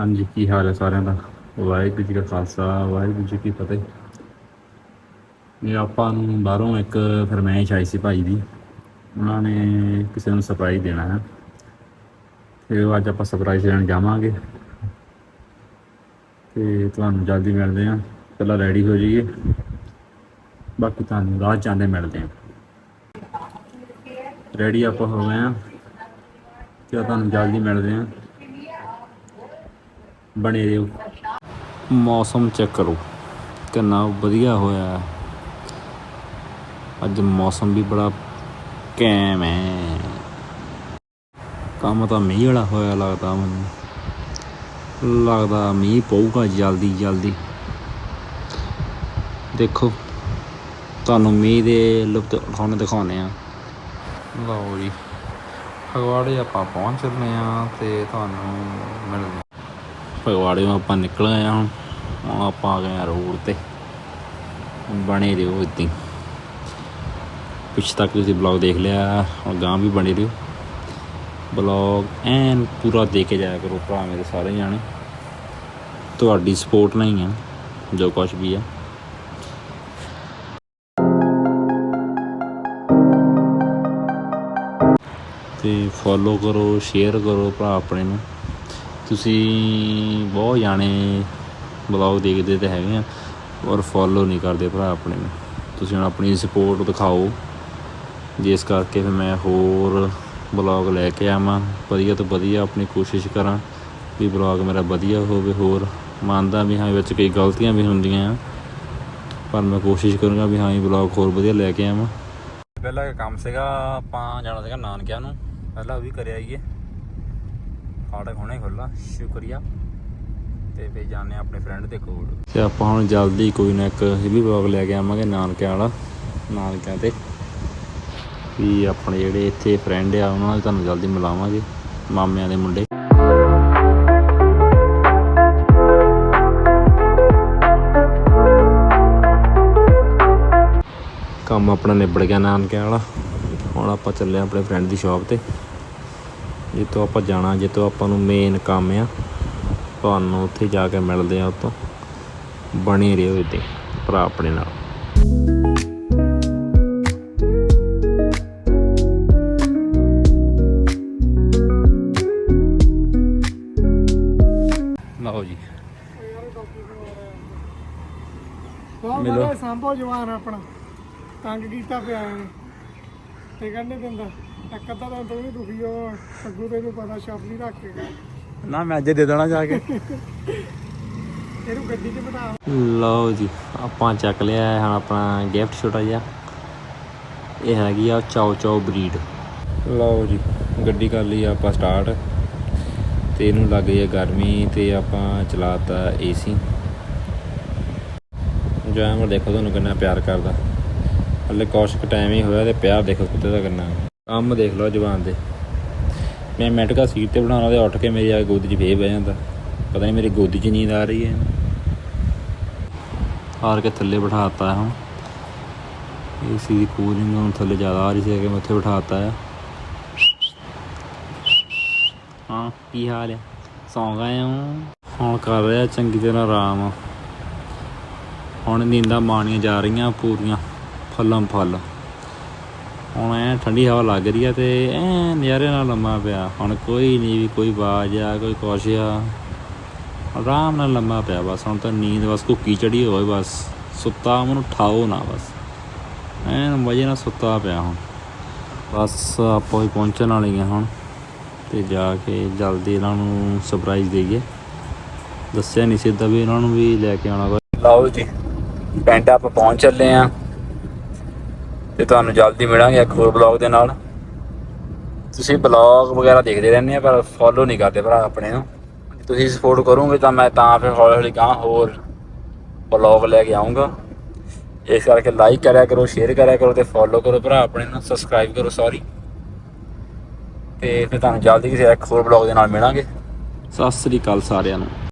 ਹਾਂਜੀ, ਕੀ ਹਾਲ ਹੈ ਸਾਰਿਆਂ ਦਾ? ਵਾਹਿਗੁਰੂ ਜੀ ਕਾ ਖਾਲਸਾ, ਵਾਹਿਗੁਰੂ ਜੀ ਕੀ ਫਤਿਹ। ਇਹ ਆਪਾਂ ਨੂੰ ਬਾਹਰੋਂ ਇੱਕ ਫਰਮਾਇਸ਼ ਆਈ ਸੀ ਭਾਈ ਦੀ। ਉਹਨਾਂ ਨੇ ਕਿਸੇ ਨੂੰ ਸਰਪ੍ਰਾਈਜ਼ ਦੇਣਾ ਹੈ। ਤੇ ਅੱਜ ਆਪਾਂ ਸਰਪ੍ਰਾਈਜ਼ ਦੇਣ ਜਾਵਾਂਗੇ। ਤੇ ਤੁਹਾਨੂੰ ਜਲਦੀ ਮਿਲਦੇ ਹਾਂ। ਪਹਿਲਾਂ ਰੈਡੀ ਹੋ ਜਾਈਏ। ਬਾਕੀ ਤੁਹਾਨੂੰ ਰਾਹ ਜਾਂਦੇ ਮਿਲਦੇ ਹਾਂ। ਰੈਡੀ ਆਪਾਂ ਹੋ ਗਏ ਹਾਂ। ਤੇ ਤੁਹਾਨੂੰ ਜਲਦੀ ਮਿਲਦੇ ਹਾਂ। ਬਣੇ ਰਹੋ। ਮੌਸਮ ਚੈੱਕ ਕਰੋ। ਕਿੰਨਾ ਵਧੀਆ ਹੋਇਆ। ਅੱਜ ਮੌਸਮ ਵੀ ਬੜਾ ਕੈਮ ਹੈ ਕੰਮ ਤਾਂ ਮੀਂਹ ਵਾਲਾ ਹੋਇਆ ਲੱਗਦਾ ਮੈਨੂੰ। ਲੱਗਦਾ ਮੀਂਹ ਪਊਗਾ ਜਲਦੀ ਜਲਦੀ। ਦੇਖੋ, ਤੁਹਾਨੂੰ ਮੀਂਹ ਦੇ ਲੁਪਤ ਉਠਾਉਣੇ ਦਿਖਾਉਂਦੇ ਆ ਲਓ ਜੀ, ਫਗਵਾੜੇ ਆਪਾਂ ਪਹੁੰਚ ਚੱਲੇ ਆ ਤੇ ਤੁਹਾਨੂੰ ਮਿਲਦੇ ਹਾਂ। ਫਗਵਾੜਿਓਂ ਆਪਾਂ ਨਿਕਲ ਗਏ ਹਾਂ ਹੁਣ। ਆਪਾਂ ਆ ਗਏ ਆ ਰੋਡ ਤੇ। ਬਣੇ ਰਹੋ ਇੱਦਾਂ ਹੀ। ਪਿੱਛੇ ਤੱਕ ਤੁਸੀਂ ਬਲੌਗ ਦੇਖ ਲਿਆ, ਹੁਣ ਗਾਂ ਵੀ ਬਣੇ ਰਹੋ ਬਲੌਗ ਐਨ ਪੂਰਾ ਦੇ ਕੇ ਜਾਇਆ ਕਰੋ ਭਰਾ ਮੇਰੇ ਸਾਰੇ ਜਾਣੇ। ਤੁਹਾਡੀ ਸਪੋਰਟ ਨਹੀਂ ਆ, ਜੋ ਕੁਝ ਵੀ ਆ। ਤੇ ਫੋਲੋ ਕਰੋ ਸ਼ੇਅਰ ਕਰੋ ਭਰਾ ਆਪਣੇ ਨੂੰ। ਤੁਸੀਂ ਬਹੁਤ ਜਾਣੇ ਬਲੌਗ ਦੇਖਦੇ ਤਾਂ ਹੈਗੇ ਆ, ਔਰ ਫੋਲੋ ਨਹੀਂ ਕਰਦੇ ਭਰਾ ਆਪਣੇ ਨੂੰ। ਤੁਸੀਂ ਹੁਣ ਆਪਣੀ ਸਪੋਰਟ ਦਿਖਾਓ। ਜਿਸ ਕਰਕੇ ਫਿਰ ਮੈਂ ਹੋਰ ਬਲੌਗ ਲੈ ਕੇ ਆਵਾਂ। ਵਧੀਆ ਤੋਂ ਵਧੀਆ ਆਪਣੀ ਕੋਸ਼ਿਸ਼ ਕਰਾਂ ਵੀ ਬਲੌਗ ਮੇਰਾ ਵਧੀਆ ਹੋਵੇ ਹੋਰ। ਮੰਨਦਾ ਵੀ ਹਾਂ ਵਿੱਚ ਕਈ ਗਲਤੀਆਂ ਵੀ ਹੁੰਦੀਆਂ ਆ। ਪਰ ਮੈਂ ਕੋਸ਼ਿਸ਼ ਕਰੂੰਗਾ ਵੀ ਹਾਂ, ਇਹ ਬਲੌਗ ਹੋਰ ਵਧੀਆ ਲੈ ਕੇ ਆਵਾਂ। ਪਹਿਲਾਂ ਕੰਮ ਸੀਗਾ, ਆਪਾਂ ਜਾਣਾ ਸੀਗਾ ਨਾਨਕਿਆਂ ਨੂੰ। ਪਹਿਲਾਂ ਉਹ ਵੀ ਕਰਿਆ ਆਈਏ। ਫਾਟਕ ਹੁਣੇ ਖੁੱਲਾ ਸ਼ੁਕਰੀਆ। ਤੇ ਫੇਰ ਜਾਣੇ ਆਪਣੇ ਫਰੈਂਡ ਦੇ ਕੋਲ। ਤੇ ਆਪਾਂ ਹੁਣ ਜਲਦੀ ਕੋਈ ਨਾ ਇੱਕ ਇਹ ਵੀ ਵਲੌਗ ਲੈ ਕੇ ਆਵਾਂਗੇ, ਨਾਨਕਿਆਂ ਵਾਲਾ। ਨਾਨਕਿਆਂ ਤੇ। ਵੀ ਆਪਣੇ ਜਿਹੜੇ ਇੱਥੇ ਫਰੈਂਡ ਆ, ਉਹਨਾਂ ਨਾਲ ਤੁਹਾਨੂੰ ਜਲਦੀ ਮਿਲਾਵਾਂਗੇ, ਮਾਮਿਆਂ ਦੇ ਮੁੰਡੇ। ਕੰਮ ਆਪਣਾ ਨਿਬੜ ਗਿਆ ਨਾਨਕਿਆਂ ਵਾਲਾ। ਹੁਣ ਆਪਾਂ ਚੱਲੇ ਆਪਣੇ ਫਰੈਂਡ ਦੀ ਸ਼ਾਪ ਤੇ। ਜਿੱਥੋਂ ਆਪਾਂ ਜਾਣਾ ਜਿੱਥੋਂ ਆਪਾਂ ਨੂੰ ਮੇਨ ਕੰਮ ਆ ਤੁਹਾਨੂੰ ਉੱਥੇ ਜਾ ਕੇ ਮਿਲਦੇ ਆ ਉਤੋਂ ਬਣੇ ਰਹੋ ਇੱਥੇ ਭਰਾ ਆਪਣੇ ਨਾਲ। ਲਓ ਜੀ। ਮਿਲੋ। ਸੰਭੋ ਜਵਾਨ ਆਪਣਾ। ਤੰਗ ਕੀਤਾ ਪਿਆ ਇਹਨੇ ਤੇ ਕਹਿੰਦੇ ਦਿੰਦਾ। ਇੱਕ ਅੱਧਾ ਤਾਂ ਤੂੰ ਵੀ ਦੁਖੀ ਹੋ ਅੱਗੂ ਤੈਨੂੰ ਪਤਾ ਸ਼ਾਪਲੀ ਰੱਖ ਕੇ ਗਿਆ। ਨਾ ਮੈਂ ਅੱਜ ਦੇ ਦੇਣਾ ਜਾ ਕੇ। ਇਹਨੂੰ ਗੱਡੀ 'ਚ ਬਿਠਾ। ਲਓ ਜੀ ਆਪਾਂ ਚੱਕ ਲਿਆ ਹੈ ਹੁਣ ਆਪਣਾ ਗਿਫਟ ਛੋਟਾ ਜਿਹਾ। ਇਹ ਹੈਗੀ ਆ ਚਾਓ ਚਾਓ ਬਰੀਡ। ਲਓ ਜੀ ਗੱਡੀ ਕਰ ਲਈ ਆਪਾਂ ਸਟਾਰਟ ਤੇ ਇਹਨੂੰ ਲੱਗ ਗਈ ਹੈ ਗਰਮੀ ਤੇ ਆਪਾਂ ਚਲਾਤਾ ਏਸੀ ਜਾਨਵਰ ਦੇਖੋ ਤੁਹਾਨੂੰ ਕਿੰਨਾ ਪਿਆਰ ਕਰਦਾ। ਹਲੇ ਕੁਛ ਟਾਈਮ ਹੀ ਹੋਇਆ ਤੇ ਪਿਆਰ ਦੇਖੋ ਕੁੱਤੇ ਦਾ ਕਿੰਨਾ। ਕੰਮ ਦੇਖ ਲਓ ਜਵਾਨ ਦੇ। ਮੈਂ ਮੈਟਕਾ ਸੀਟ ਤੇ ਬਣਾਉਣਾ ਤੇ ਉੱਠ ਕੇ ਮੇਰੀ ਆ ਗੋਦੀ 'ਚ ਫੇਰ ਬਹਿ ਜਾਂਦਾ। ਪਤਾ ਨਹੀਂ ਮੇਰੀ ਗੋਦੀ 'ਚ ਨੀਂਦ ਆ ਰਹੀ ਹੈ। ਹਾਰ ਕੇ ਥੱਲੇ ਬਿਠਾਤਾ ਹੁਣ। ਏਸੀ ਦੀ ਕੂਲਿੰਗ ਹੁਣ ਥੱਲੇ ਜ਼ਿਆਦਾ ਆ ਰਹੀ ਸੀ ਕਿ ਮੈਂ ਉੱਥੇ ਬਿਠਾਤਾ ਆ ਹਾਂ, ਕੀ ਹਾਲ ਹੈ? ਸੌਂ ਗਏ ਹੋ। ਹੁਣ ਕਰ ਰਿਹਾ ਚੰਗੀ ਤਰ੍ਹਾਂ ਆਰਾਮ। ਹੁਣ ਨੀਂਦਾਂ ਮਾਣੀਆਂ ਜਾ ਰਹੀਆਂ ਪੂਰੀਆਂ ਫੱਲਮ ਫੱਲ। ਹੁਣ ਐ ਠੰਡੀ ਹਵਾ ਲੱਗ ਰਹੀ ਆ ਤੇ ਐ ਨਜ਼ਾਰੇ ਨਾਲ ਲੰਮਾ ਪਿਆ। ਹੁਣ ਕੋਈ ਨਹੀਂ ਵੀ ਕੋਈ ਆਵਾਜ਼ ਆ, ਕੋਈ ਕੁਛ ਆ। ਆਰਾਮ ਨਾਲ ਲੰਮਾ ਪਿਆ ਬਸ। ਹੁਣ ਤਾਂ ਨੀਂਦ ਬਸ ਕੁੱਕੀ ਚੜੀ ਹੋਵੇ ਬਸ। ਸੁੱਤਾ ਮੈਨੂੰ ਠਾਓ ਨਾ ਬਸ। ਐਨ ਮਜੇ ਨਾਲ ਸੁੱਤਾ ਪਿਆ ਹੁਣ। ਬਸ ਆਪਾਂ ਹੀ ਪਹੁੰਚਣ ਵਾਲੇ ਹਾਂ ਹੁਣ। ਤੇ ਜਾ ਕੇ ਜਲਦੀ ਇਹਨਾਂ ਨੂੰ ਸਰਪ੍ਰਾਈਜ਼ ਦੇਈਏ। ਦੱਸਿਆ ਨਹੀਂ ਸਿੱਧਾ ਵੀ ਇਹਨਾਂ ਨੂੰ ਵੀ ਲੈ ਕੇ ਆਉਣਾ ਲਓ ਜੀ, ਪਿੰਡ ਆਪਾਂ ਪਹੁੰਚ ਚੱਲੇ ਆ। ਤੇ ਤੁਹਾਨੂੰ ਜਲਦੀ ਮਿਲਾਂਗੇ ਇੱਕ ਹੋਰ ਬਲੌਗ ਦੇ ਨਾਲ। ਤੁਸੀਂ ਬਲੌਗ ਵਗੈਰਾ ਦੇਖਦੇ ਰਹਿੰਦੇ ਆ, ਪਰ ਫੋਲੋ ਨਹੀਂ ਕਰਦੇ ਭਰਾ ਆਪਣੇ ਨੂੰ। ਤੁਸੀਂ ਸਪੋਰਟ ਕਰੋਗੇ ਤਾਂ ਮੈਂ ਤਾਂ ਫਿਰ ਹੌਲੀ ਹੌਲੀ ਗਾਂ ਹੋਰ ਬਲੌਗ ਲੈ ਕੇ ਆਉਂਗਾ ਇਸ ਕਰਕੇ ਲਾਈਕ ਕਰਿਆ ਕਰੋ ਸ਼ੇਅਰ ਕਰਿਆ ਕਰੋ ਤੇ ਫੋਲੋ ਕਰੋ ਭਰਾ ਆਪਣੇ ਨੂੰ ਸਬਸਕ੍ਰਾਈਬ ਕਰੋ ਸੌਰੀ ਤੇ ਫਿਰ ਤੁਹਾਨੂੰ ਜਲਦੀ ਕਿਸੇ ਇੱਕ ਹੋਰ ਬਲੌਗ ਦੇ ਨਾਲ ਮਿਲਾਂਗੇ। ਸਤਿ ਸ੍ਰੀ ਅਕਾਲ ਸਾਰਿਆਂ ਨੂੰ।